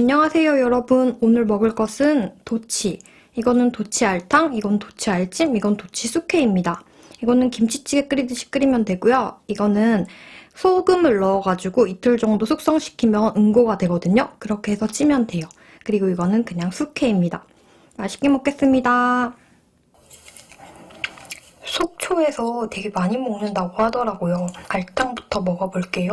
안녕하세요, 여러분. 오늘 먹을 것은 도치. 이거는 도치 알탕, 이건 도치 알찜, 이건 도치 숙회입니다. 이거는 김치찌개 끓이듯이 끓이면 되고요. 이거는 소금을 넣어가지고 이틀 정도 숙성시키면 응고가 되거든요. 그렇게 해서 찌면 돼요. 그리고 이거는 그냥 숙회입니다. 맛있게 먹겠습니다. 속초에서 되게 많이 먹는다고 하더라고요. 알탕부터 먹어볼게요.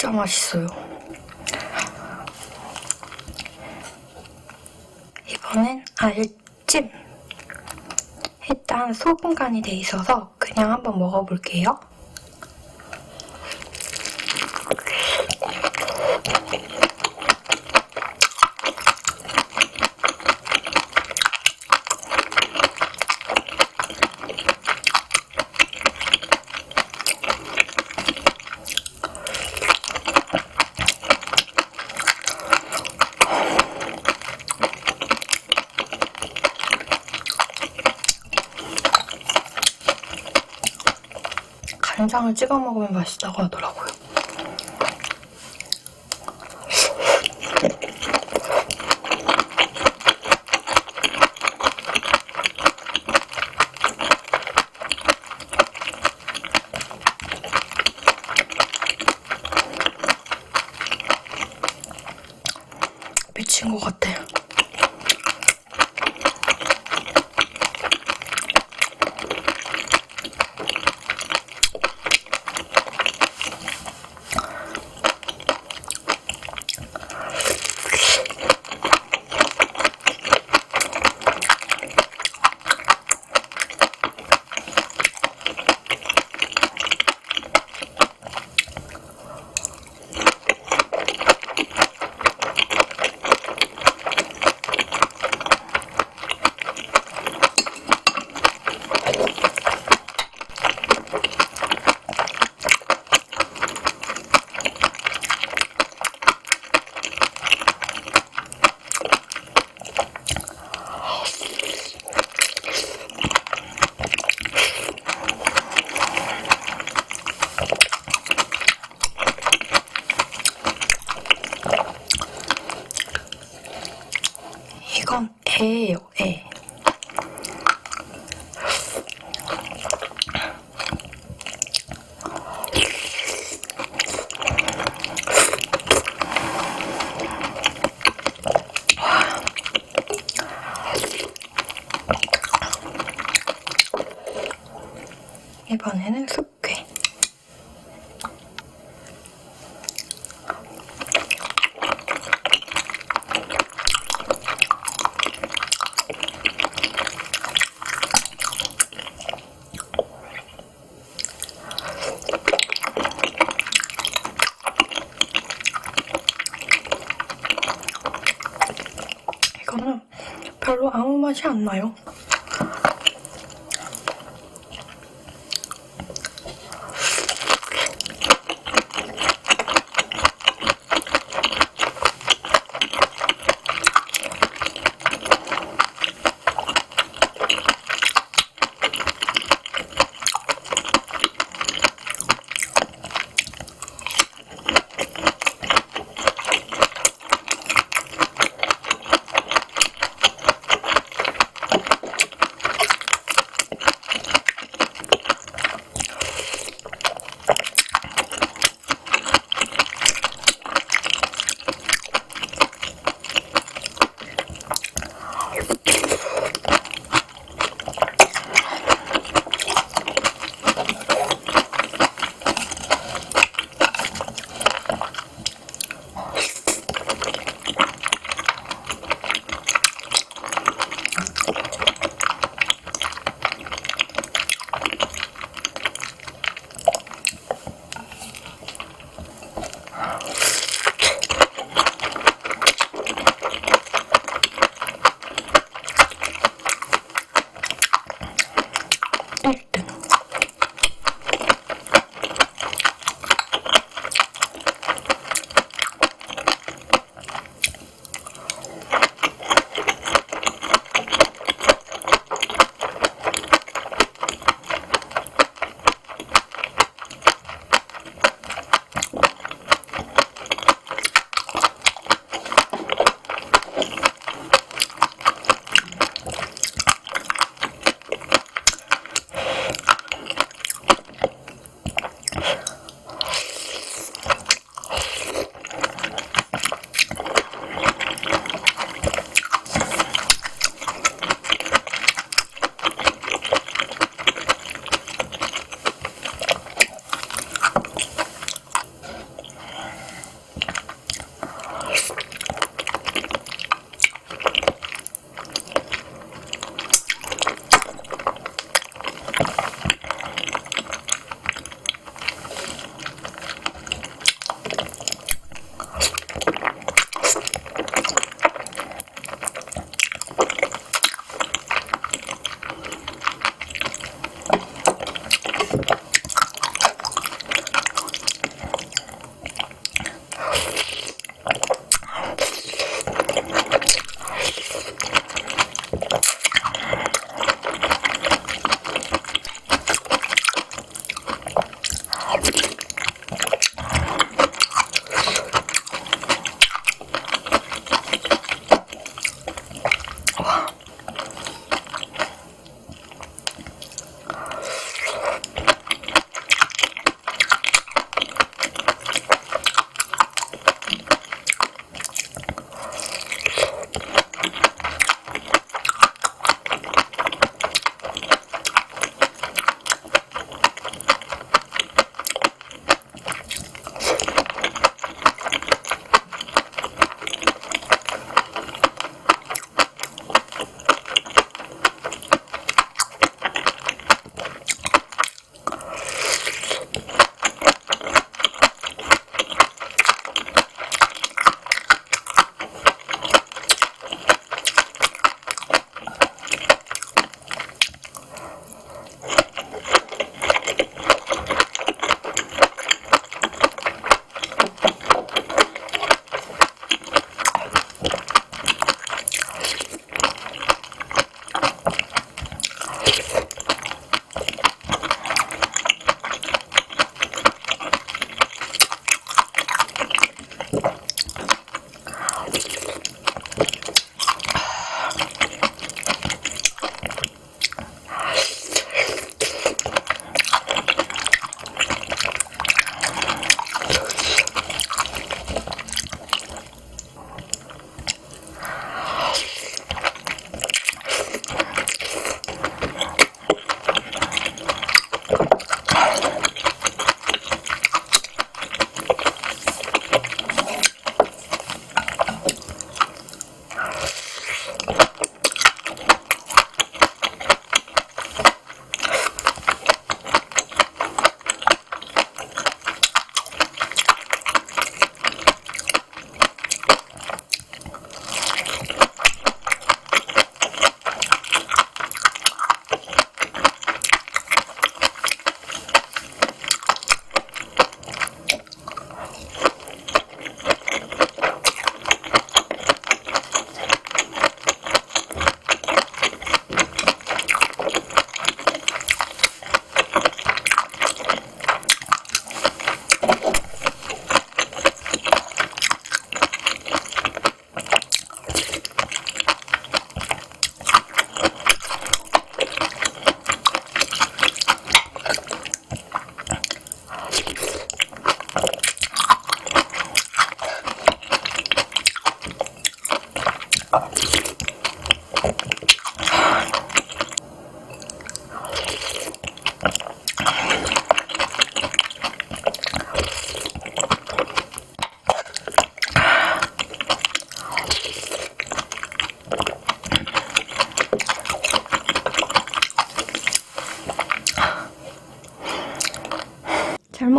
진짜 맛있어요. 이거는 알찜. 일단 소금 간이 돼 있어서 그냥 한번 먹어볼게요. 간장을 찍어 먹으면 맛있다고 하더라고요. 별로 아무 맛이 안 나요.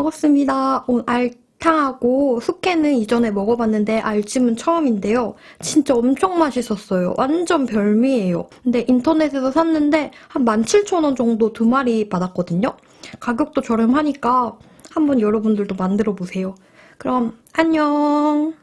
먹었습니다. 오, 알탕하고 숙회는 이전에 먹어봤는데 알찜은 처음인데요. 진짜 엄청 맛있었어요. 완전 별미예요. 근데 인터넷에서 샀는데 한 17,000원 정도 두 마리 받았거든요. 가격도 저렴하니까 한번 여러분들도 만들어 보세요. 그럼 안녕.